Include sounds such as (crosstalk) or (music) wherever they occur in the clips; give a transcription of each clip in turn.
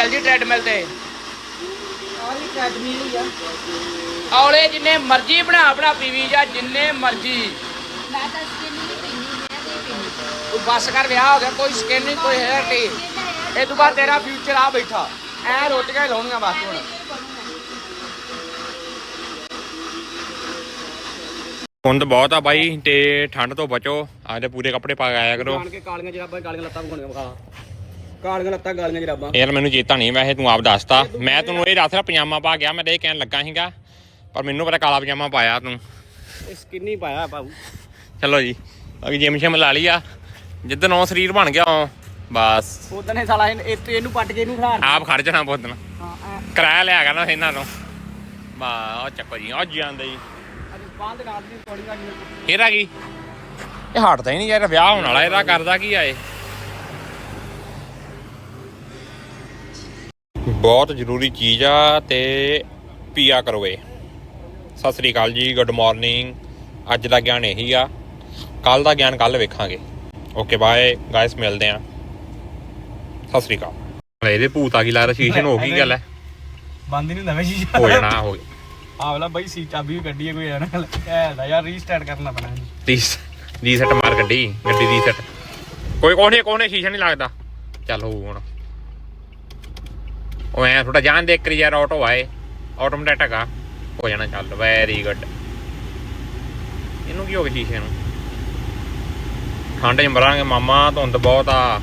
ਚੱਲ ਜੀ ਟ੍ਰੈਡਮਿਲ ਤੇ। ਆਹ ਅਕੈਡਮੀ ਹੀ ਆ। ਔਲੇ ਜਿੰਨੇ ਮਰਜ਼ੀ ਬਣਾ ਬਣਾ ਪੀਵੀ ਜਾਂ ਜਿੰਨੇ ਮਰਜ਼ੀ। ਮੈਂ ਤਾਂ ਸਕਿਨ ਨਹੀਂ ਪੀਣੀ ਮੈਂ ਤੇ ਪੀਣੀ ਤੂੰ ਬੱਸ ਕਰ ਵਿਆਹ ਹੋ ਗਿਆ ਕੋਈ ਸਕਿਨ ਨਹੀਂ ਕੋਈ ਹੈਅਰ ਨਹੀਂ ਇਹ ਤੋਂ ਬਾਅਦ ਤੇਰਾ ਫਿਊਚਰ ਆ ਬੈਠਾ। ਐ ਰੋਟੀਆਂ ਹੀ ਲਾਉਣੀਆਂ ਬਸ ਹੁਣ। ਤਾਂ ਬਹੁਤ ਆ ਬਾਈ ਤੇ ਠੰਡ ਤੋਂ ਬਚੋ। ਆਦੇ ਪੂਰੇ ਕੱਪੜੇ ਪਾ ਕੇ ਆਇਆ ਕਰੋ। ਜਾਣ ਕੇ ਕਾਲੀਆਂ ਜਰਾਬਾਂ ਕਾਲੀਆਂ ਲੱਤਾਂ ਵਿਖਾਉਣੀਆਂ ਵਿਖਾ। ਕਾਲੀਆਂ ਲੱਤਾਂ ਜਰਾਬਾਂ। ਯਾਰ ਮੈਨੂੰ ਚੇਤਾ ਨਹੀਂ ਵੈਸੇ ਤੂੰ ਆਪ ਦੱਸਤਾ। ਮੈਂ ਤੈਨੂੰ ਇਹ ਦੱਸ ਰਿਹਾ ਪਜਾਮਾ ਪਾ ਗਿਆ ਮੈਂ ਤਾਂ ਇਹ ਕਹਿਣ ਲੱਗਾ ਸੀਗਾ। ਪਰ ਮੈਨੂੰ ਪਤਾ ਕਾਲਾ ਪਜਾਮਾ ਪਾਇਆ ਤੂੰ। ਇਹ ਸਕਿਨ ਪਾਇਆ ਬਾਬੂ। ਚਲੋ ਜੀ ਅਗੇ ਜਿਮ ਸ਼ਿਮ ਲਾ ਲਈ ਆ। ਜਿੱਦਣ ਉਹ ਸਰੀਰ ਬਣ ਗਿਆ ਉਹ ਬਸ। ਉਦੋਂ ਸਾਲਾ ਇਹਨ- ਇਹ- ਇਹਨੂੰ ਪੱਟ ਕੇ ਇਹਨੂੰ ਖਿਲਾਰ ਆਪ ਖੜ ਜਾਣਾ ਬੋਦਨ ਹਾਂ ਐ। ਕਿਰਾਇਆ ਲਿਆ ਕਰਨਾ ਇਹਨਾਂ ਤੋਂ ਬਾ ਉਹ ਚੱਕੋ ਜੀ ਉਹ ਜਾਂਦੇ ਜੀ। ਅੱਜ ਬੰਦ ਨਾਲ ਦੀ ਫੇਰ ਆ ਗਈ ਇਹ ਹਟਦਾ ਹੀ ਨਹੀਂ ਯਾਰ ਵਿਆਹ ਹੋਣ ਵਾਲਾ ਇਹਦਾ ਕਰਦਾ ਕੀ ਆਏ ਬਹੁਤ ਜ਼ਰੂਰੀ ਚੀਜ਼ ਆ ਤੇ ਪੀਆ ਕਰੋ ਇਹ। ਸਤਿ ਸ੍ਰੀ ਅਕਾਲ ਜੀ ਗੁੱਡ ਮਾਰਨਿੰਗ ਅੱਜ ਦਾ ਗਿਆਨ ਇਹੀ ਆ। ਕੱਲ ਦਾ ਗਿਆਨ ਕੱਲ ਵੇਖਾਂਗੇ। ਓਕੇ ਬਾਏ ਗਾਇਸ ਮਿਲਦੇ ਆ ਸਤਿ ਸ੍ਰੀ ਅਕਾਲ। ਇਹਦੇ ਭੂਤ ਆ ਗਈ ਲੱਗਦਾ ਸ਼ੀਸ਼ੇ ਨੂੰ ਹੋ ਗਈ ਗੱਲ। ਹੈ ਬੰਦ ਹੀ ਨਹੀਂ ਨਵੇਂ ਸ਼ੀਸ਼ਾ। ਹੋ ਜਾਣਾ ਹੋ ਗਿਆ। ਆਵਲਾ ਬਾਈ ਸੀ ਚਾਬੀ ਵੀ ਕੱਢੀ ਹੈ ਕੋਈ ਯਾਰ। ਐ ਲੈ ਯਾਰ ਰੀਸਟਾਰਟ ਕਰਨਾ ਪੈਣਾ। ਰੀਸ ਰੀਸੈਟ ਮਾਰ ਗੱਡੀ ਗੱਡੀ ਰੀਸੈਟ ਕੋਈ ਕੋਨੇ ਕੋਨੇ ਸ਼ੀਸ਼ਾ ਨਹੀਂ ਲੱਗਦਾ। ਚੱਲ ਹੋਊ ਹੁਣ। ਉਹ ਐ ਥੋੜਾ ਜਾਣ ਦੇ ਕਰੀ ਯਾਰ ਆਟੋ ਆਏ ਆਟੋਮੈਟਿਕ ਆ। ਹੋ ਜਾਣਾ ਚੱਲ ਵੈਰੀ ਗੁੱਡ ਇਹਨੂੰ ਕੀ ਹੋ ਗਿਆ ਸ਼ੀਸ਼ੇ ਨੂੰ? ਠੰਡ ਚ ਮਰਾਂਗੇ, ਮਾਮਾ, ਧੁੰਦ ਬਹੁਤ ਆ।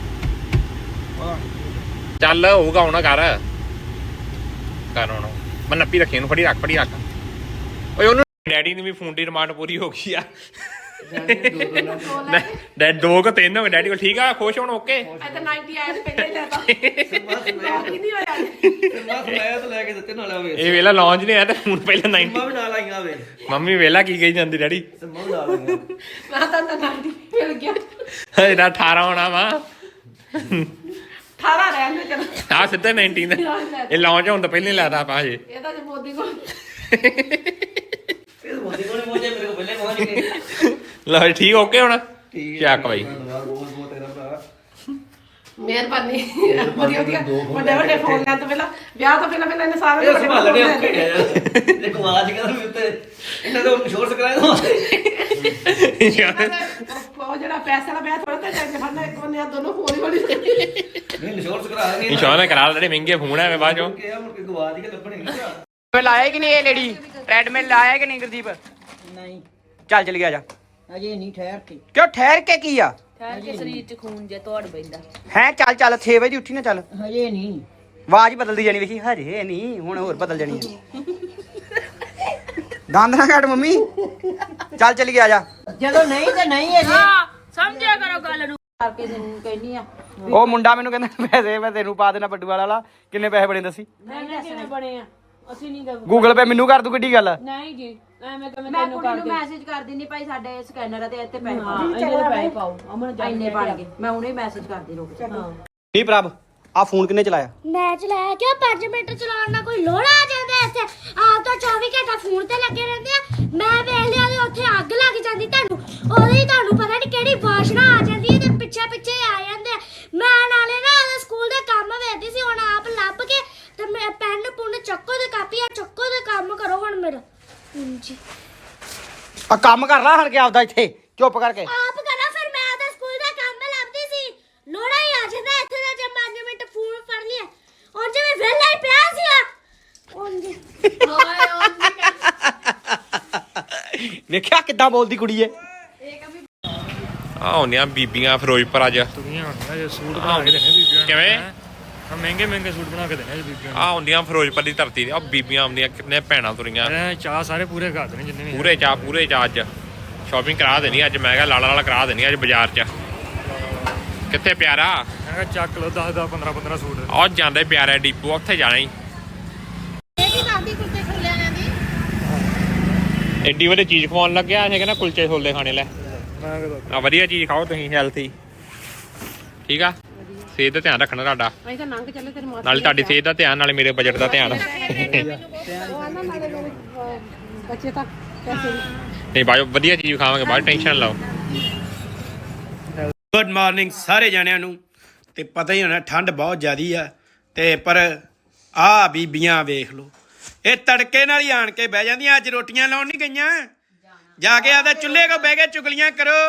ਚੱਲ, ਹੋਊਗਾ ਹੁਣ ਕਰ ਕਰ ਹੁਣ। ਮੈਂ ਨੱਪੀ ਰੱਖੀ, ਇਹਨੂੰ ਫੜੀ ਰੱਖ ਫੜੀ ਰੱਖ। ਓਏ, ਉਹਨੂੰ ਡੈਡੀ ਦੀ ਵੀ ਫੋਨ ਦੀ ਡਿਮਾਂਡ ਪੂਰੀ ਹੋ ਗਈ ਆ। ਡੈ ਦੋ ਕੋ ਤਿੰਨ ਹੋ ਗਏ। ਡੈਡੀ ਕੋਲ ਠੀਕ ਆ ਖੁਸ਼ ਹੋਣ ਓਕੇ? ਤਾਂ 90 ਆਇਆ ਤੇ। ਪਹਿਲੇ ਲੈਤਾ ਬਾਕੀ ਨਹੀਂ ਹੋਇਆ। ਮੈਂ ਤਾਂ ਲੈ ਕੇ ਦਿੱਤੇ ਨਾਲ ਆਵੇ ਇਹ ਵੇਲਾ ਲਾਂਚ ਨਹੀਂ ਆਇਆ ਤੇ ਫੋਨ ਪਹਿਲਾਂ 90 ਵੀ ਨਾਲ ਆਈਆਂ ਵੇ। ਮੰਮੀ ਵੇਲਾ ਕੀ ਕਹੀ ਜਾਂਦੀ ਡੈਡੀ? ਸਿੰਮਾ ਵੀ ਨਾਲ ਆਈਆਂ। ਮੈਂ ਤਾਂ ਤਾਂ 90 ਮਿਲ ਗਿਆ। ਇਹਦਾ 18 ਹੋਣਾ ਵਾ। 18 ਰਹਿਣ ਦੇ ਚਲ। ਆ ਸਿੱਧਾ 19 ਦਾ। ਇਹ ਲਾਂਚ ਹੋਣ ਤੋਂ ਪਹਿਲਾਂ ਹੀ ਲਾਦਾ ਆਪਾਂ ਹਜੇ। ਇਹ ਤਾਂ ਜੇ ਮੋਦੀ ਕੋਲ ਇਹ ਮੋਦੀ ਕੋਲ ਮੋਜੇ ਮੇਰੇ ਕੋਲ ਪਹਿਲੇ ਪਹੁੰਚ ਗਏ ਲਓ ਜੀ, ਠੀਕ ਓਕੇ ਹੁਣ? ਠੀਕ ਚੱਕ ਬਾਈ। ਧੰਨਵਾਦ ਬਹੁਤ ਬਹੁਤ ਤੇਰਾ ਭਰਾ। ਮਿਹਰਬਾਨੀ। ਵਧੀਆ ਵਧੀਆ। ਵੱਡੇ ਵੱਡੇ ਫੋਨ ਲੈਣ ਤੋਂ ਪਹਿਲਾਂ ਵਿਆਹ ਤੋਂ ਪਹਿਲਾਂ ਪਹਿਲਾਂ ਇਹਨੇ ਸਾਰੇ ਇਹ ਸੰਭਾਲਣੇ ਔਖੇ ਆ। ਯਾਰ ਦੇਖੋ ਆਜ ਕੱਲ ਵੀ ਉੱਤੇ ਇਹਨਾਂ ਦਾ ਇੰਸ਼ੋਰੈਂਸ ਕਰਾਇਆ ਤਾਂ ਉਹ ਜਿਹੜਾ ਪੈਸੇ ਵਾਲਾ ਵਿਆਹ ਥੋੜਾ ਤਾਂ ਟੈਂਸ਼ਨ ਫੜਨਾ ਇੱਕ ਬੰਦੇ ਆ ਦੋਨੋਂ ਫੋਨ ਹੀ ਵਾਲੀ ਨਹੀਂ ਇੰਸ਼ੋਰੈਂਸ ਕਰਾ ਨਹੀਂ। ਇੰਸ਼ੋਰੈਂਸ ਕਰਾ ਜਿਹੜੇ ਮਹਿੰਗੇ ਫੋਨ ਐਵੇਂ ਬਾਅਦ ਚੋਂ। ਕਿ ਆ ਮੁੜ ਕੇ ਗਵਾਚ ਕੇ ਲੱਭਣੇ ਨਹੀਂ ਭਰਾ। ਫਿਰ ਲਾਇਆ ਕਿ ਨਹੀਂ ਇਹ ਲੇਡੀ ਟ੍ਰੈਡਮਿਲ ਲਾਇਆ ਕਿ ਨਹੀਂ ਗੁਰਦੀਪ? ਨਹੀਂ। ਚੱਲ ਚਲੀ ਗਿਆ ਜਾ। ਅਜੇ ਨਹੀਂ ਠਹਿਰ ਕੇ। ਕਿਉਂ ਠਹਿਰ ਕੇ ਕੀ ਆ? ਠਹਿਰ ਕੇ ਸਰੀਰ 'ਚ ਖੂਨ ਜੇ ਤੋੜ ਪੈਂਦਾ। ਹੈ ਚੱਲ ਚੱਲ 6 ਵਜੇ ਉੱਠੀ ਨਾ ਚੱਲ। ਹਜੇ ਨਹੀਂ। ਆਵਾਜ਼ ਬਦਲਦੀ ਜਾਣੀ ਵੇਖੀ ਹਜੇ ਨਹੀਂ ਹੁਣ ਹੋਰ ਬਦਲ ਜਾਣੀ ਹੈ ਦੰਦ ਨਾ ਕੱਢ ਮੰਮੀ। ਚੱਲ ਚਲੀ ਗਿਆ ਜਾ। ਜਦੋਂ ਨਹੀਂ ਤੇ ਨਹੀਂ ਅਜੇ। ਹਾਂ ਸਮਝਿਆ ਕਰੋ ਗੱਲ ਨੂੰ। ਕਰਕੇ ਤੈਨੂੰ ਕਹਿਨੀ ਆ। ਉਹ ਮੁੰਡਾ ਮੈਨੂੰ ਕਹਿੰਦਾ ਪੈਸੇ ਮੈਂ ਤੈਨੂੰ ਪਾ ਦੇਣਾ ਬੱਡੂ ਵਾਲਾ ਕਿੰਨੇ ਪੈਸੇ ਬਣੇ ਦੱਸੀ? ਮੈਂ ਬਣੇ ਆ? ਅਸੀਂ ਨਹੀਂ ਦਬ ਗੂਗਲ ਪੇ ਮੈਨੂੰ ਕਰ ਦੂ ਕਿੱਡੀ ਗੱਲ? ਨਹੀਂ ਜੀ। ਐਵੇਂ ਕਿਵੇਂ ਮੈਂ ਤੈਨੂੰ ਕੁੜੀ ਕਰ ਨੂੰ ਮੈਸੇਜ ਕਰ ਦਿੰਦੀ ਭਾਈ ਸਾਡੇ ਸਕੈਨਰ ਆ ਤੇ ਇੱਥੇ ਪੈਸੇ ਹਾਂ ਇੰਨੇ ਦੇ ਪੈਸੇ ਪਾਓ ਅਮਨ ਪਾਓ ਇੰਨੇ ਬਣ ਗਏ। ਮੈਂ ਹੁਣੇ ਮੈਸੇਜ ਕਰਦੀ ਰੁਕ ਜਾ। ਨਹੀਂ ਪ੍ਰਭ ਆ ਫੋਨ ਕਿੰਨੇ ਚਲਾਇਆ? ਮੈਂ ਚਲਾਇਆ ਕਿਉਂ? 5 ਮਿੰਟ ਚਲਾਉਣ ਨਾਲ ਕੋਈ ਲੋੜਾ ਆ ਜਾਂਦਾ ਇੱਥੇ? ਆਪ ਤਾਂ 24 ਘੰਟਾ ਫੋਨ ਤੇ ਲੱਗੇ ਰਹਿੰਦੇ ਆ। ਮੈਂ ਵੇਖ ਲਿਆ ਤੇ ਉੱਥੇ ਅੱਗ ਲੱਗ ਜਾਂਦੀ ਤੁਹਾਨੂੰ। ਉਹਦੇ ਹੀ ਤੁਹਾਨੂੰ ਪਤਾ ਨਹੀਂ ਕਿਹੜੀ ਵਾਸ਼ਨਾ ਆ ਜਾਂਦੀ ਹੈ ਤੇ ਪਿੱਛੇ ਪਿੱਛੇ ਆ ਜਾਂਦੇ ਆ। ਮੈਂ ਨਾਲੇ ਨਾ ਉਹਦੇ ਸਕੂਲ ਦੇ ਕੰਮ ਵੇਖਦੀ ਸੀ ਹੁਣ ਆਪ ਲੱਭ ਕੇ ਤੇ ਮੈਂ ਪੈਨ ਪੁੰਨ ਚੱਕੋ ਤੇ ਕਾਪੀਆਂ ਚੱਕੋ ਤੇ ਕੰਮ ਕਰੋ ਹੁਣ ਮੇਰਾ। ਹਾਂਜੀ। ਆ ਕੰਮ ਕਰ ਲਾ ਹਰ ਕੇ ਆਪਦਾ ਇੱਥੇ ਚੁੱਪ ਕਰਕੇ। ਆਪ ਕਰਾਂ ਫਿਰ ਮੈਂ ਉਹਦੇ ਸਕੂਲ ਦਾ ਕੰਮ ਲੱਭਦੀ ਸੀ। ਲੋੜਾ ਹੀ ਆ ਜਾਂਦਾ ਇੱਥੇ ਦਾ ਜੇ 5 ਮਿੰਟ ਫੋਨ ਫੜ ਲਿਆ ਹੁਣ ਜਿਵੇਂ ਵਿਹਲਾ ਹੀ ਪਿਆ ਸੀ ਆ। ਉਂਝ ਵੇਖਿਆ ਕਿੱਦਾਂ ਬੋਲਦੀ ਕੁੜੀ ਏ? ਆ ਹੁੰਦੀਆਂ ਬੀਬੀਆਂ ਫਿਰੋਜ਼ਪੁਰ ਅੱਜ। ਤੁਰੀਆਂ ਹੁੰਦੀਆਂ ਜੇ ਸੂਟ ਬਣਾ ਕੇ ਦੇਣੇ ਬੀਬੀਆਂ ਨੂੰ ਕਿਵੇਂ? ਹੈਂ। ਹਾਂ ਮਹਿੰਗੇ ਮਹਿੰਗੇ ਸੂਟ ਬਣਾ ਕੇ ਦੇਣੇ ਜੀ ਬੀਬੀਆਂ ਆ ਹੁੰਦੀਆਂ ਫਿਰੋਜ਼ਪੁਰ ਦੀ ਧਰਤੀ ਤੇ ਆ ਬੀਬੀਆਂ ਆਉਂਦੀਆਂ ਕਿੰਨੇ ਭੈਣਾਂ ਤੁਰੀਆਂ। ਨੂੰ ਐ ਚਾਹ ਸਾਰੇ ਪੂਰੇ ਕਰ ਦੇਣੇ ਜਿੰਨੇ ਵੀ ਪੂਰੇ ਚਾਹ ਪੂਰੇ ਚਾਹ ਅੱਜ। ਸ਼ਾਪਿੰਗ ਕਰਾ ਦੇਣੀ ਅੱਜ ਮੈਂ ਕਿਹਾ ਲਾਲਾ ਲਾਲਾ ਕਰਾ ਦੇਣੀ ਅੱਜ ਬਾਜ਼ਾਰ 'ਚ। ਕਿੱਥੇ ਪਿਆਰਾ? ਮੈਂ ਕਿਹਾ ਚੱਕ ਲਓ 10 10 15 15 ਸੂਟ। ਆ ਜਾਂਦੇ ਪਿਆਰਾ ਡੀਪੂ ਉੱਥੇ ਜਾਣਾ ਹੀ। ਐਡੀ ਵਧੀਆ ਚੀਜ਼ ਖਵਾਉਣ ਲੱਗਿਆ ਇਹ ਕਹਿੰਦਾ ਕੁਲਚੇ ਛੋਲੇ ਖਾਣੇ ਲੈ। ਮੈਂ ਕਿਹਾ ਆ ਵਧੀਆ ਚੀਜ਼ ਖਾਓ ਤੁਸੀਂ ਹੈਲਥੀ ਠੀਕ ਆ? ਸਿਹਤ ਦਾ ਧਿਆਨ ਰੱਖਣਾ ਤੁਹਾਡਾ। ਅਸੀਂ ਤਾਂ ਨੰਗ ਚੱਲੇ ਤੇਰੀ ਮਾਂ ਨਾਲੇ ਤੁਹਾਡੀ ਸਿਹਤ ਦਾ ਧਿਆਨ ਨਾਲੇ ਮੇਰੇ ਬਜਟ ਦਾ ਧਿਆਨ। ਬੱਚੇ ਤਾਂ ਪੈਸੇ ਨਹੀਂ ਬਾਜੋ ਵਧੀਆ ਚੀਜ਼ ਖਾਵਾਂਗੇ ਬਾਅਦ ਟੈਨਸ਼ਨ ਲਓ। ਗੁੱਡ ਮਾਰਨਿੰਗ ਸਾਰੇ ਜਣਿਆਂ ਨੂੰ। ਤੇ ਪਤਾ ਹੀ ਹੋਣਾ ਠੰਡ ਬਹੁਤ ਜ਼ਿਆਦੀ ਆ। ਤੇ ਪਰ ਆ ਬੀਬੀਆਂ ਵੇਖ ਲਓ। ਇਹ ਤੜਕੇ ਨਾਲ ਹੀ ਆਣ ਕੇ ਬਹਿ ਜਾਂਦੀਆਂ ਅੱਜ ਰੋਟੀਆਂ ਲਾਉਣ ਨਹੀਂ ਗਈਆਂ। ਜਾ ਕੇ ਆਦਾ ਚੁੱਲ੍ਹੇ ਕੋ ਬਹਿ ਕੇ ਚੁਗਲੀਆਂ ਕਰੋ।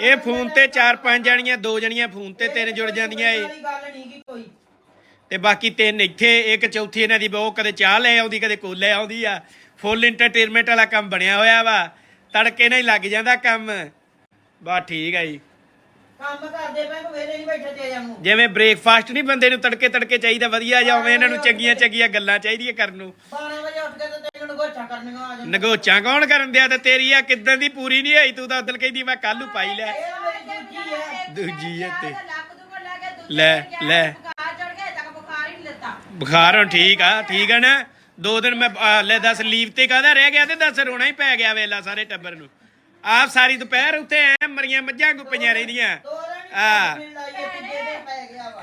ਇਹ ਫੋਨ ਤੇ ਚਾਰ ਪੰਜ ਜਣੀਆਂ ਦੋ ਜਣੀਆਂ ਫੋਨ ਤੇ ਤਿੰਨ ਜੁੜ ਜਾਂਦੀਆਂ ਏ। ਤੇ ਬਾਕੀ ਤਿੰਨ ਇੱਥੇ ਇੱਕ ਚੌਥੀ ਇਹਨਾਂ ਦੀ ਉਹ ਕਦੇ ਚਾਹ ਲੈ ਆਉਂਦੀ ਕਦੇ ਕੋਲ ਲੈ ਆਉਂਦੀ ਆ। ਫੁੱਲ ਐਂਟਰਟੇਨਮੈਂਟ ਵਾਲਾ ਕੰਮ ਬਣਿਆ ਹੋਇਆ ਵਾ। ਤੜਕੇ ਨਾਲ ਹੀ ਲੱਗ ਜਾਂਦਾ ਕੰਮ। ਬਾ ਠੀਕ ਆ ਜੀ। ਕੰਮ ਕਰਦੇ ਪਏ ਕੋ ਵੇਲੇ ਨਹੀਂ ਬੈਠੇ ਤੇ ਜਾਮੂ ਜਿਵੇਂ ਬ੍ਰੇਕਫਾਸਟ ਨਹੀਂ ਬੰਦੇ ਨੂੰ ਤੜਕੇ ਤੜਕੇ ਚਾਹੀਦਾ ਵਧੀਆ ਜਿਹਾ ਉਵੇਂ ਇਹਨਾਂ ਨੂੰ ਚੰਗੀਆਂ ਚੰਗੀਆਂ ਗੱਲਾਂ ਚਾਹੀਦੀਆਂ ਕਰਨ ਨੂੰ। 12 ਵਜੇ ਉੱਠ ਕੇ ਤੇ ਤੈਨੂੰ ਗੋਛਾ ਕਰਨੀਆਂ ਆ ਜਾਂਦੀਆਂ। ਨਗੋਚਾਂ ਕੌਣ ਕਰਨ ਦਿਆ ਤੇ ਤੇਰੀ ਆ? ਕਿਦਾਂ ਦੀ ਪੂਰੀ ਨਹੀਂ ਹੋਈ? ਤੂੰ ਤਾਂ ਉਦਲ ਕਹਿੰਦੀ ਮੈਂ ਕੱਲ ਨੂੰ ਪਾਈ ਲੈ। ਇਹ ਮੇਰੀ ਦੂਜੀ ਹੈ ਦੂਜੀ ਆ ਤੇ। ਲੱਕ ਲੈ ਦੂਜੇ ਲੈ ਦਿਨ ਗਿਆ, ਲੈ ਬੁਖਾਰ ਚੜ ਗਿਆ ਤੱਕ ਬੁਖਾਰ ਹੀ ਨਹੀਂ ਲੱਤਾ ਬੁਖਾਰ ਹੁਣ ਠੀਕ ਆ ਠੀਕ ਆ ਨਾ? ਦੋ ਦਿਨ ਮੈਂ ਆ, ਲੈ ਦੱਸ ਲੀਵ ਤੇ ਕਾਹਦਾ ਰਹਿ ਗਿਆ ਤੇ ਦੱਸ ਰੋਣਾ ਹੀ ਪੈ ਗਿਆ ਵੇਲਾ ਸਾਰੇ ਟੱਬਰ ਨੂੰ। ਆਪ ਸਾਰੀ ਦੁਪਹਿਰ ਉੱਥੇ ਐ ਮਰੀਆਂ ਮੱਝਾਂ ਗੁੱਪੀਆਂ ਰਹਿੰਦੀਆਂ। ਆ। ਮਿਲ ਲਾਈਏ ਤੀਜੇ ਦਿਨ ਪੈ ਗਿਆ ਵਾ।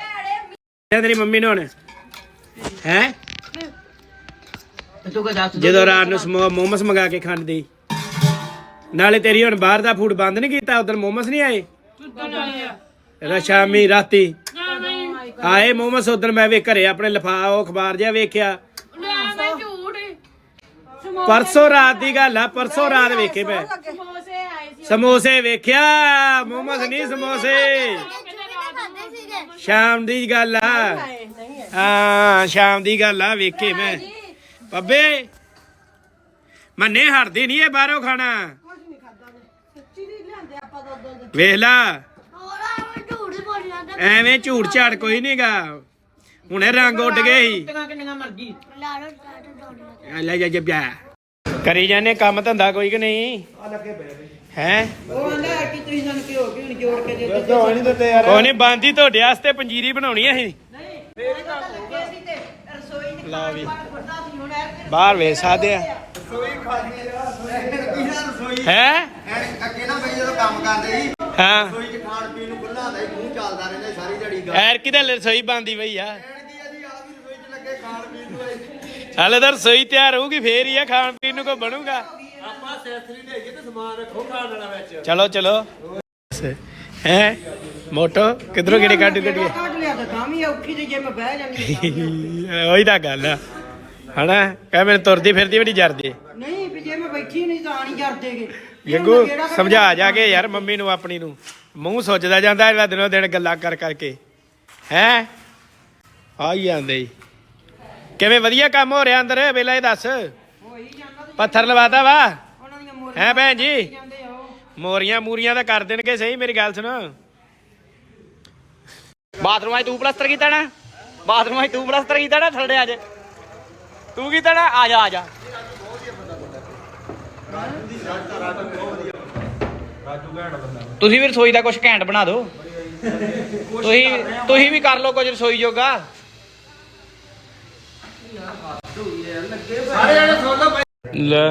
ਤੇ ਤੇਰੀ ਮੰਮੀ ਨੇ ਹੁਣ। ਹੈ? ਤੂੰ ਕਹ ਦੱਸ ਜਦੋਂ ਰਾਤ ਨੂੰ ਸਮੋ ਮੋਮਸ ਮੰਗਾ ਕੇ ਖਾਂਦੀ ਨਾਲੇ ਤੇਰੀ ਹੁਣ ਬਾਹਰ ਦਾ ਫੂਡ ਬੰਦ ਨਹੀਂ ਕੀਤਾ ਉਧਰ ਮੋਮਸ ਨਹੀਂ ਆਏ? ਰਾ ਸ਼ਾਮੀ ਰਾਤੀ। ਆਏ ਮੋਮਸ ਉਧਰ ਮੈਂ ਵੇ ਘਰੇ ਆਪਣੇ ਲਫਾ ਉਹ ਅਖਬਾਰ ਜਿਹਾ ਵੇਖਿਆ। ਪਰਸੋਂ ਰਾਤ ਦੀ ਗੱਲ ਆ ਪਰਸੋਂ ਰਾਤ ਵੇਖੇ ਮੈਂ। ਸਮੋਸੇ ਵੇਖਿਆ ਮੋਮਸ ਨਹੀਂ ਸਮੋਸੇ। ਸ਼ਾਮ ਦੀ ਗੱਲ ਆ। ਹਾਂ ਸ਼ਾਮ ਦੀ ਗੱਲ ਆ ਵੇਖੇ ਮੈਂ। ਪੱਬੇ ਮੰਨੇ ਹਟਦੀ ਨਹੀਂ ਇਹ ਬਾਹਰੋਂ ਖਾਣਾ। ਵੇਖ ਲਾ। ਹੋਰ ਆਵੇਂ ਝੂਠ ਬੋਲੀ ਜਾਂਦਾ। ਐਵੇਂ ਝੂਠ ਝਾੜ ਕੋਈ ਨਹੀਂਗਾ ਹੁਣੇ ਰੰਗ ਉੱਡ ਗਏ ਸੀ। ਕਿੰਨਾ ਕਿੰਨੀਆਂ ਮਰਜ਼ੀ। ਲਾੜੋ ਲਾੜੋ ਦੌੜਨਾ ਆ ਲੈ ਜਾ ਜੱਬਿਆ ਕਰੀ ਜਾਂਦੇ ਕੰਮ ਧੰਦਾ ਕੋਈ ਕਿ ਨਹੀਂ? ਆ ਲੱਗੇ ਪਏ ਹੈ? ਉਹ ਆਂਦਾ ਕਿ ਤੁਸੀਂ ਸਾਨੂੰ ਕਿਉਂ ਕਿਉਂ ਨੀ ਜੋੜ ਕੇ ਦੇ ਦਿੱਤੇ। ਕੋਈ ਨਹੀਂ ਬਾਂਦੀ ਤੁਹਾਡੇ ਵਾਸਤੇ ਪੰਜੀਰੀ ਬਣਾਉਣੀ ਅਸੀਂ। ਲੱਗੇ ਸੀ ਲਓ ਵੀ। ਫੁੱਟਦਾ ਸੀ ਹੁਣ ਇਹ ਬਾਹਰ ਵੇਚ ਸਕਦੇ ਆ। ਹੈ? ਅੱਗੇ ਨਾ ਬਈ ਜਦੋਂ ਕੰਮ ਕਰਦੇ ਸੀ ਹਾਂ। ਰਸੋਈ ਚ ਖਾਣ ਪੀਣ ਨੂੰ ਖੁੱਲਾ ਹੁੰਦਾ ਸੀ ਮੂੰਹ ਚੱਲਦਾ ਰਹਿੰਦਾ ਸਾਰੀ ਦਿਹਾੜੀ ਗਾ ਐਰ ਕਿਤੇ ਰਸੋਈ ਬੰਦੀ ਪਈ ਆ। ਕੀ ਆ ਜੀ ਆ ਵੀ ਰਸੋਈ ਚ ਲੱਗੇ ਖਾਣ ਪੀਣ ਨੂੰ ਇਹ। ਹਾਲੇ ਤਾਂ ਰਸੋਈ ਤਿਆਰ ਹੋਊਗੀ ਫੇਰ ਹੀ ਆ ਖਾਣ ਪੀਣ ਨੂੰ ਕੋ ਬਣੂਗਾ। ਆਪਾਂ ਸੈਸਰੀ ਲੈ ਕੇ ਤੇ ਸਮਾਨ ਰੱਖੋ ਖਾਣ ਵਾਲਾ ਵਿੱਚ। ਚਲੋ ਚਲੋ। ਹੈ? ਮੋਟੋ ਕਿਧਰੋਂ ਕਿਹੜੇ ਕੱਢ ਲਿਆ ਤਾਂ ਤਾਂ ਵੀ ਔਖੀ ਤੇ ਜੇ ਮੈਂ ਬਹਿ ਜਾਂਦੀ (laughs) ਉਹੀ ਤਾਂ ਗੱਲ ਆ। ਹਨਾ? ਕਹ ਮੈਨੂੰ ਤੁਰਦੀ ਫਿਰਦੀ ਬੜੀ ਜਰਦੀ। ਨਹੀਂ ਵੀ ਜੇ ਮੈਂ ਬੈਠੀ ਨਹੀਂ ਤਾਂ ਨਹੀਂ ਜਰਦੇਗੇ। ਗੱਗੂ ਸਮਝਾ ਜਾ ਕੇ ਯਾਰ ਮੰਮੀ ਨੂੰ ਆਪਣੀ ਨੂੰ। ਮੂੰਹ ਸੁੱਜਦਾ ਜਾਂਦਾ ਇਹਦਾ ਦਿਨੋਂ ਦਿਨ ਗੱਲਾਂ ਕਰ ਕਰਕੇ। ਹੈ? ਆਈ ਜਾਂਦੇ ਈ। ਕਿਵੇਂ ਵਧੀਆ ਕੰਮ ਹੋ ਰਿਹਾ ਅੰਦਰ? ਵੇਲਾ ਇਹ ਦੱਸ। ਹੋਈ ਜਾਂਦਾ ਤੇ ਪੱਥਰ ਲਵਾਤਾ ਵਾ? ਉਹਨਾਂ ਦੀਆਂ ਮੋਰੀਆਂ ਹੈ ਭੈਣ ਜੀ? ਜਾਂਦੇ ਆ ਉਹ। ਮੋਰੀਆਂ ਮੂਰੀਆਂ ਤਾਂ ਕਰ ਦੇਣਗੇ ਸਹੀ ਮੇਰੀ ਗੱਲ ਸੁਣ। ਬਾਥਰੂਮ 'ਚ ਤੂੰ ਪਲਸਤਰ ਕੀਤਾ ਨਾ? ਬਾਥਰੂਮ 'ਚ ਤੂੰ ਪਲਸਤਰ ਕੀਤਾ ਨਾ ਥੱਲੇ ਅੱਜ? ਤੂੰ ਕੀਤਾ ਨਾ? ਆ ਜਾ ਆ ਜਾ। ਤੁਸੀਂ ਵੀ ਰਸੋਈ ਦਾ ਕੁਝ ਘੈਂਟ ਬਣਾ ਦਿਓ। ਤੁਸੀਂ ਤੁਸੀਂ ਵੀ ਕਰ ਲਓ ਕੁਝ ਰਸੋਈ ਜੋਗਾ। ਲੈ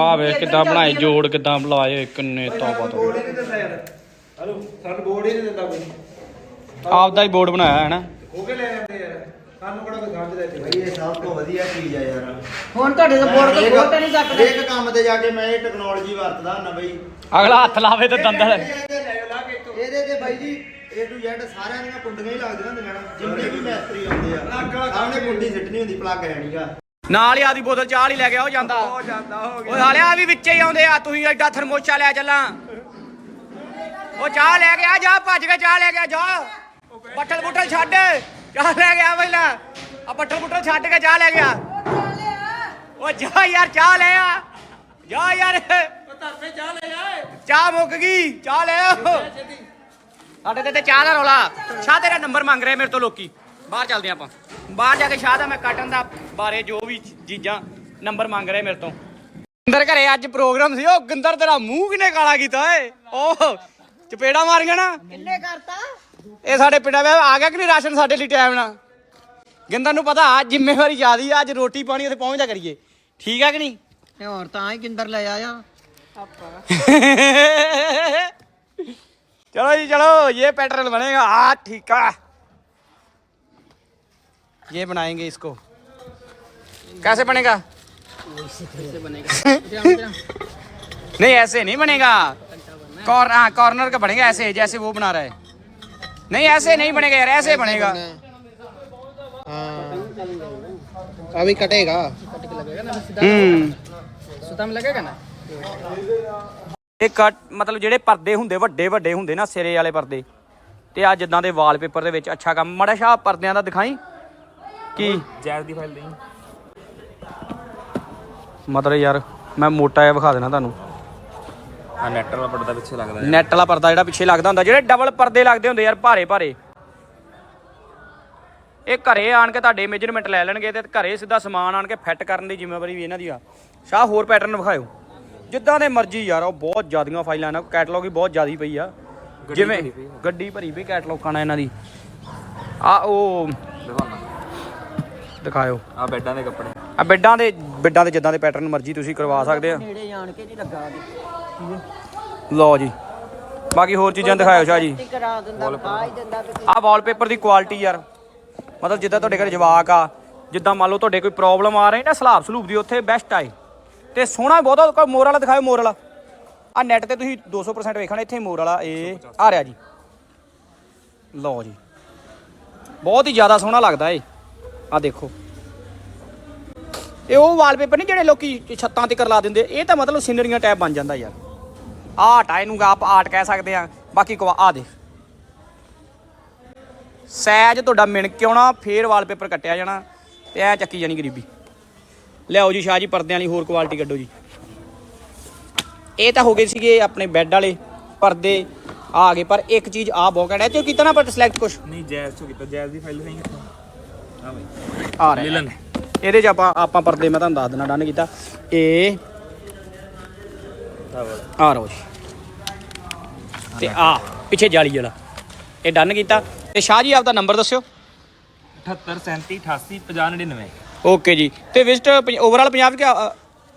ਆ ਵੇ ਕਿਦਾਂ ਬਣਾਏ ਜੋੜ ਕਿਦਾਂ ਬੁਲਾਏ ਕਿੰਨੇ ਤਾਂ ਪਤਾ ਹਲੋ ਸਾਨੂੰ ਬੋਰਡ ਹੀ ਨਹੀਂ ਦਿੰਦਾ ਕੋਈ। ਆਪਦਾ ਹੀ ਬੋਰਡ ਬਣਾਇਆ ਹੈ ਨਾ। ਹੋ ਕੇ ਲੈ ਜਾਂਦੇ ਯਾਰ। ਸਾਨੂੰ ਕਿਹੜਾ ਕੋਈ ਸਮਝਦਾ ਇੱਥੇ ਭਾਈ ਇਹ ਸਭ ਤੋਂ ਵਧੀਆ ਚੀਜ਼ ਆ ਯਾਰ। ਹੁਣ ਤੁਹਾਡੇ ਤੋਂ ਬੋੜ ਕੇ ਖੋਟ ਨਹੀਂ ਸਕਦਾ ਇੱਕ ਕੰਮ ਤੇ ਜਾ ਕੇ ਮੈਂ ਇਹ ਟੈਕਨੋਲੋਜੀ ਵਰਤਦਾ ਹੁੰਦਾ ਬਈ। ਅਗਲਾ ਹੱਥ ਲਾਵੇ ਤੇ ਦੰਦਲ ਇਹਦੇ ਤੇ ਬਾਈ ਜੀ A to Z ਸਾਰਿਆਂ ਦੀਆਂ ਕੁੰਡੀਆਂ ਹੀ ਲੱਗਦੀਆਂ ਹੁੰਦੀਆਂ ਨਾ। ਜਿੰਨੇ ਵੀ ਮੈਸਤਰੀ ਆਉਂਦੇ ਆ। ਸਾਹਮਣੇ ਕੁੰਡੀ ਸਿੱਟਣੀ ਹੁੰਦੀ ਪਲੱਗ ਹੈ ਨਹੀਂਗਾ ਨਾਲ ਹੀ ਆਦੀ ਬੋਤਲ ਚਾਹ ਹੀ ਲੈ ਗਿਆ ਉਹ ਜਾਂਦਾ। ਉਹ ਜਾਂਦਾ ਹੋ ਗਿਆ। ਓਏ ਹਾਲਿਆ ਆ ਵੀ ਵਿੱਚੇ ਹੀ ਆਉਂਦੇ ਆ ਤੁਸੀਂ ਐਡਾ ਥਰਮੋਸ਼ਾ ਲੈ ਚੱਲਾਂ। ਉਹ ਚਾਹ ਲੈ ਕੇ ਆ ਜਾ ਭੱਜ ਕੇ ਚਾਹ ਲੈ ਕੇ ਆ ਜਾ। ਬੱਠਲ ਬੁੱਠਲ ਛੱਡ। ਚਾਹ ਲੈ ਗਿਆ ਪਹਿਲਾਂ ਆ ਬੱਠਲ ਬੁੱਠਲ ਛੱਡ ਕੇ ਚਾਹ ਲੈ ਗਿਆ ਉਹ ਜਾ ਯਾਰ ਚਾਹ ਲੈ ਆ। ਜਾ ਯਾਰ। ਚਾਹ ਮੁੱਕ ਗਈ। ਚਾਹ ਲੈ ਆਓ। ਸਾਡੇ ਤੇ ਤੇ ਚਾਹ ਦਾ ਰੌਲਾ। ਸ਼ਾਹ ਤੇਰਾ ਨੰਬਰ ਮੰਗ ਰਹੇ ਮੇਰੇ ਤੋਂ ਲੋਕੀ। ਬਾਹਰ ਚੱਲਦੇ ਆਪਾਂ। ਬਾਹਰ ਜਾ ਕੇ ਸ਼ਾਹ ਦਾ ਮੈਂ ਕੱਟਣ ਦਾ ਬਾਰੇ ਜੋ ਵੀ ਚੀਜ਼ਾਂ ਨੰਬਰ ਮੰਗ ਰਹੇ ਮੇਰੇ ਤੋਂ। ਗਿੰਦਰ ਘਰੇ ਅੱਜ ਪ੍ਰੋਗਰਾਮ ਸੀ। ਉਹ ਗਿੰਦਰ ਤੇਰਾ ਮੂੰਹ ਕਿਨੇ ਕਾਲਾ ਕੀਤਾ ਏ ਉਹ ਚਪੇੜਾ ਮਾਰੀਆਂ ਨਾ। ਕਿੰਨੇ ਕਰਤਾ? ਇਹ ਸਾਡੇ ਪਿੰਡਾਂ ਵਿੱਚ ਆ ਗਿਆ ਕਿ ਨਹੀਂ ਰਾਸ਼ਨ ਸਾਡੇ ਲਈ ਟਾਈਮ ਨਾਲ ਗਿੰਦਰ ਨੂੰ ਪਤਾ ਅੱਜ ਜ਼ਿੰਮੇਵਾਰੀ ਜ਼ਿਆਦੀ ਆ ਅੱਜ ਰੋਟੀ ਪਾਣੀ ਉੱਥੇ ਪਹੁੰਚਦਾ ਕਰੀਏ ਠੀਕ ਆ ਕਿ ਨਹੀਂ ਤੇ ਹੋਰ ਤਾਂ ਹੀ ਕਿੰਦਰ ਲੈ ਆਇਆ चलो जी चलो ये पेट्रोल बनेगा हाँ ठीक है ये बनाएंगे इसको कैसे बनेगा नहीं ऐसे नहीं बनेगा कॉर हाँ कॉर्नर का बनेगा ऐसे जैसे वो बना रहा है नहीं ऐसे नहीं बनेगा यार ऐसे बनेगा अभी कटेगा ਹੂੰ ਇਹ ਕੱਟ ਮਤਲਬ ਜਿਹੜੇ ਪਰਦੇ ਹੁੰਦੇ ਵੱਡੇ ਵੱਡੇ ਹੁੰਦੇ ਨਾ ਸਿਰੇ ਵਾਲੇ ਪਰਦੇ ਤੇ ਆ ਜਿੱਦਾਂ ਦੇ ਵਾਲਪੇਪਰ ਦੇ ਵਿੱਚ ਅੱਛਾ ਕੰਮ ਮੜਾ ਸ਼ਾਹ ਪਰਦਿਆਂ ਦਾ ਦਿਖਾਈ ਕੀ ਜੈਜ਼ ਦੀ ਫਾਈਲ ਦੇਈ ਮਤਲਬ ਯਾਰ ਮੈਂ ਮੋਟਾ ਜਿਹਾ ਵਿਖਾ ਦੇਣਾ ਤੁਹਾਨੂੰ ਆ ਨੈਟ ਵਾਲਾ ਪਰਦਾ ਪਿੱਛੇ ਲੱਗਦਾ ਨੈਟ ਵਾਲਾ ਪਰਦਾ ਜਿਹੜਾ ਪਿੱਛੇ ਲੱਗਦਾ ਹੁੰਦਾ ਜਿਹੜੇ ਡਬਲ ਪਰਦੇ ਲੱਗਦੇ ਹੁੰਦੇ ਯਾਰ ਭਾਰੇ ਭਾਰੇ। ਇਹ ਘਰੇ ਆਣ ਕੇ ਤੁਹਾਡੇ ਮੇਜਰਮੈਂਟ ਲੈ ਲੈਣਗੇ ਤੇ ਘਰੇ ਸਿੱਧਾ ਸਮਾਨ ਆਣ ਕੇ ਫਿੱਟ ਕਰਨ ਦੀ ਜ਼ਿੰਮੇਵਾਰੀ ਵੀ ਇਹਨਾਂ ਦੀ ਆ। ਸ਼ਾਹ ਹੋਰ ਪੈਟਰਨ ਵਿਖਾਇਓ। ਜਿੱਦਾਂ ਦੇ ਮਰਜ਼ੀ ਯਾਰ ਉਹ ਬਹੁਤ ਜ਼ਿਆਦੀਆਂ ਫਾਈਲਾਂ ਨੇ ਕੈਟਲੌਗ ਵੀ ਬਹੁਤ ਜ਼ਿਆਦੀ ਪਈ ਆ। ਜਿਵੇਂ ਗੱਡੀ ਭਰੀ ਪਈ ਕੈਟਲੌਗਾਂ ਨਾਲ ਇਹਨਾਂ ਦੀ। ਆ ਉਹ ਦਿਖਾਇਓ। ਆ ਬੈੱਡਾਂ ਦੇ ਕੱਪੜੇ। ਆ ਬੈੱਡਾਂ ਦੇ ਬੈੱਡਾਂ ਦੇ ਜਿੱਦਾਂ ਦੇ ਪੈਟਰਨ ਮਰਜ਼ੀ ਤੁਸੀਂ ਕਰਵਾ ਸਕਦੇ ਆ। ਨੇੜੇ ਜਾਣ ਕੇ ਨਹੀਂ ਲੱਗਾ ਲਓ ਜੀ। ਬਾਕੀ ਹੋਰ ਚੀਜ਼ਾਂ ਦਿਖਾਇਓ ਸ਼ਾਹ ਜੀ। ਕਰਾ ਦਿੰਦਾ ਵਿਖਾ ਹੀ ਦਿੰਦਾ ਵੀ ਆਹ ਵਾਲਪੇਪਰ ਦੀ ਕੁਆਲਿਟੀ ਯਾਰ। ਮਤਲਬ ਜਿੱਦਾਂ ਤੁਹਾਡੇ ਘਰੇ ਜਵਾਕ ਆ ਜਿੱਦਾਂ ਮੰਨ ਲਓ ਤੁਹਾਡੇ ਕੋਈ ਪ੍ਰੋਬਲਮ ਆ ਰਹੀ ਨਾ ਸਲਾਬ ਸਲੂਬ ਦੀ ਉੱਥੇ ਬੈਸਟ ਆਏ ਤੇ ਸੋਹਣਾ ਬਹੁਤ ਆ ਮੋਰ ਵਾਲਾ ਦਿਖਾਓ ਮੋਰ ਵਾਲਾ। ਆ ਨੈਟ ਤੇ ਤੁਸੀਂ 200% ਵੇਖਣਾ ਇੱਥੇ ਮੋਰ ਵਾਲਾ ਇਹ ਆ ਰਿਹਾ ਜੀ। ਲਓ ਜੀ। ਬਹੁਤ ਹੀ ਜ਼ਿਆਦਾ ਸੋਹਣਾ ਲੱਗਦਾ ਏ ਆ ਦੇਖੋ। ਇਹ ਉਹ ਵਾਲਪੇਪਰ ਨਹੀਂ ਜਿਹੜੇ ਲੋਕੀ ਛੱਤਾਂ ਤੇ ਕਰਲਾ ਦਿੰਦੇ ਇਹ ਤਾਂ ਮਤਲਬ ਸੀਨਰੀਆਂ ਟੈਪ ਬਣ ਜਾਂਦਾ ਯਾਰ। ਆਰਟ ਆ ਇਹਨੂੰ ਆਪ ਆਰਟ ਕਹਿ ਸਕਦੇ ਆ। ਬਾਕੀ ਕਵਾ ਆ ਦੇਖ। ਸੈਜ ਤੁਹਾਡਾ ਮਿਣ ਕੇ ਆਉਣਾ ਫੇਰ ਵਾਲਪੇਪਰ ਕੱਟਿਆ ਜਾਣਾ ਤੇ ਐ ਚੱਕੀ ਜਾਣੀ ਗਰੀਬੀ। ਲਿਆਓ ਜੀ ਸ਼ਾਹ ਜੀ ਪਰਦਿਆਂ ਵਾਲੀ ਹੋਰ ਕੁਆਲਿਟੀ ਕੱਢੋ ਜੀ। ਇਹ ਤਾਂ ਹੋ ਗਏ ਸੀਗੇ ਆਪਣੇ ਬੈੱਡ ਵਾਲੇ ਪਰਦੇ। ਆ ਗਏ ਪਰ ਇੱਕ ਚੀਜ਼ ਆ ਬਹੁਤ ਹੈ ਤੇ ਕੀਤਾ ਨਾ ਪਰ ਸਿਲੈਕਟ ਕੁਛ? ਨਹੀਂ ਜੈਜ਼ ਤੋਂ ਕੀਤਾ। ਜੈਜ਼ ਦੀ ਫਾਈਲ ਦੇਈ ਕਿੱਥੋਂ ਆ ਬਈ। ਆ ਰਿਹਾ। ਇਹਦੇ ਚ ਆਪਾਂ ਆਪਾਂ ਪਰਦੇ ਮੈਂ ਤੁਹਾਨੂੰ ਦੱਸ ਦਿੰਦਾ ਡਨ ਕੀਤਾ। ਇਹ ਆ ਰੋ ਜੀ। ਤੇ ਆ ਪਿੱਛੇ ਜਾਲੀ ਵਾਲਾ। ਇਹ ਡਨ ਕੀਤਾ। ਤੇ ਸ਼ਾਹ ਜੀ ਆਪਦਾ ਨੰਬਰ ਦੱਸਿਓ। 78 37 88 50 99 ਓਕੇ ਜੀ। ਤੇ ਵਿਜ਼ਿਟ ਓਵਰਆਲ ਪੰਜਾਬ ਕਿ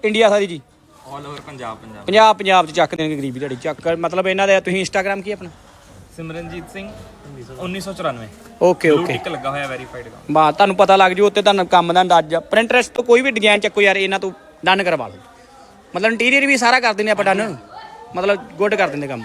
ਇੰਡੀਆ ਸਾਰੀ ਜੀ? All over Punjab Punjab. Punjab Punjab ਚ ਚੱਕ ਦੇਣਗੇ ਗਰੀਬੀ ਤੁਹਾਡੀ ਚੱਕ ਮਤਲਬ ਇਹਨਾਂ ਦੇ ਤੁਸੀਂ ਇੰਸਟਾਗ੍ਰam ਕੀ ਆਪਣਾ? Simranjeet Singh 1994 okay okay tick ਲੱਗਾ ਹੋਇਆ ਵੈਰੀਫਾਈਡ ਦਾ। ਬਾ ਤੁਹਾਨੂੰ ਪਤਾ ਲੱਗ ਜੂ ਉੱਤੇ ਤੁਹਾਨੂੰ ਕੰਮ ਦਾ ਅੰਦਾਜ਼ਾ। ਪ੍ਰਿੰਟਰੈਸਟ ਤੋਂ ਕੋਈ ਵੀ ਡਿਜ਼ਾਈਨ ਚੱਕੋ ਯਾਰ ਇਹਨਾਂ ਤੋਂ ਡਨ ਕਰਵਾ ਲਓ। ਮਤਲਬ ਇੰਟੀਰੀਅਰ ਵੀ ਸਾਰਾ ਕਰ ਦਿੰਦੇ ਆਪਾਂ ਡਨ ਮਤਲਬ ਗੁੱਡ ਕਰ ਦਿੰਦੇ ਕੰਮ।